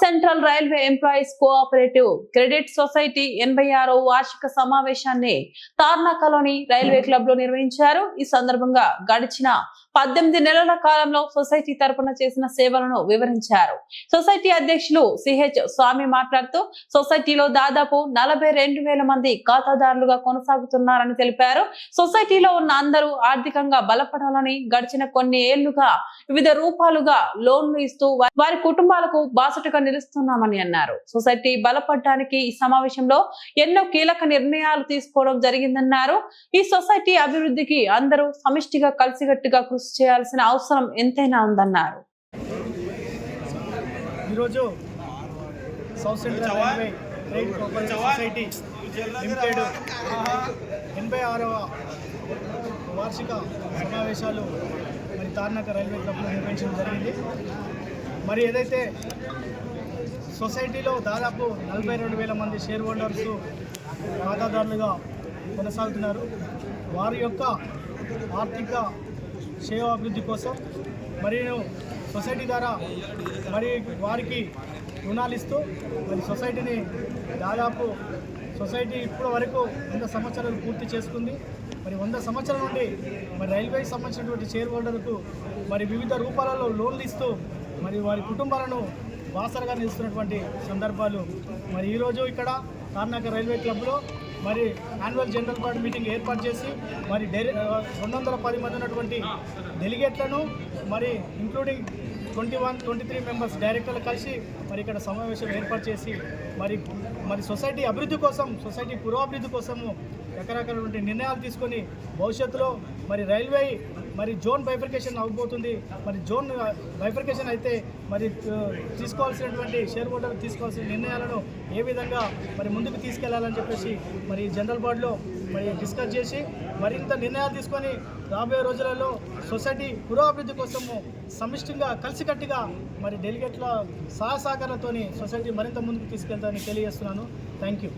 Central railway employees cooperative credit society ఎనభై ఆరో వార్షిక సమావేశాన్ని తార్నాకలోని రైల్వే క్లబ్లో నిర్వహించారు. ఈ సందర్భంగా గడిచిన పద్దెనిమిది నెలల కాలంలో సొసైటీ తరపున చేసిన సేవలను వివరించారు. సొసైటీ అధ్యక్షులు సిహెచ్ స్వామి మాట్లాడుతూ సొసైటీలో దాదాపు నలభై రెండు వేల మంది ఖాతాదారులుగా కొనసాగుతున్నారని తెలిపారు. సొసైటీలో ఉన్న అందరూ ఆర్థికంగా బలపడాలని గడిచిన కొన్ని ఏళ్ళుగా వివిధ రూపాలుగా లోన్లు ఇస్తూ వారి కుటుంబాలకు బాసటగా నిలుస్తున్నామని అన్నారు. సొసైటీ బలపడడానికి ఈ సమావేశంలో ఎన్నో కీలక నిర్ణయాలు తీసుకోవడం జరిగిందన్నారు. ఈ సొసైటీ అభివృద్ధికి అందరూ సమిష్టిగా కలిసికట్టుగా కృషి చేయాల్సిన అవసరం ఎంతైనా ఉందన్నారు. ఈరోజు south central railway trade cooperative society limited ఎనభై ఆరవ వార్షిక సమావేశాలు మరి తార్నాక రైల్వే క్లబ్లో నిర్వహించడం జరిగింది. మరి ఏదైతే సొసైటీలో దాదాపు నలభై రెండు వేల మంది షేర్ హోల్డర్స్ ఖాతాదారులుగా కొనసాగుతున్నారు. వారి యొక్క ఆర్థిక సేవాభివృద్ధి కోసం మరియు సొసైటీ ద్వారా మరి వారికి రుణాలు ఇస్తూ మరి సొసైటీని దాదాపు సొసైటీ ఇప్పటి వరకు వంద సంవత్సరాలు పూర్తి చేసుకుంది. మరి వంద సంవత్సరాల నుండి మరి రైల్వేకి సంబంధించినటువంటి షేర్ హోల్డర్కు మరి వివిధ రూపాలలో లోన్లు ఇస్తూ మరి వారి కుటుంబాలను వాసరగా నిలుస్తున్నటువంటి సందర్భాలు. మరి ఈరోజు ఇక్కడ తార్నాక రైల్వే క్లబ్లో మరి యాన్యువల్ జనరల్ బాడీ మీటింగ్ ఏర్పాటు చేసి మరి డైరె రెండు వందల పది మంది ఉన్నటువంటి డెలిగేట్లను మరి including twenty one twenty three members డైరెక్టర్లు కలిసి మరి ఇక్కడ సమావేశం ఏర్పాటు చేసి మరి మరి సొసైటీ అభివృద్ధి కోసం సొసైటీ పురోభివృద్ధి కోసము రకరకాలైనటువంటి నిర్ణయాలు తీసుకొని భవిష్యత్తులో మరి రైల్వే మరి జోన్ బైఫర్కేషన్ అవ్వబోతుంది. మరి జోన్ బైఫర్కేషన్ అయితే మరి తీసుకోవాల్సినటువంటి షేర్ హోల్డర్ తీసుకోవాల్సిన నిర్ణయాలను ఏ విధంగా మరి ముందుకు తీసుకెళ్ళాలని చెప్పేసి మరి జనరల్ బోర్డులో మరి డిస్కస్ చేసి మరింత నిర్ణయాలు తీసుకొని రాబోయే రోజులలో సొసైటీ పురోభివృద్ధి కోసము సమిష్టిగా కలిసికట్టుగా మరి డెలిగేట్ల సహసహకారాలతోని సొసైటీ మరింత ముందుకు తీసుకెళ్తానని తెలియజేస్తున్నాను. Thank you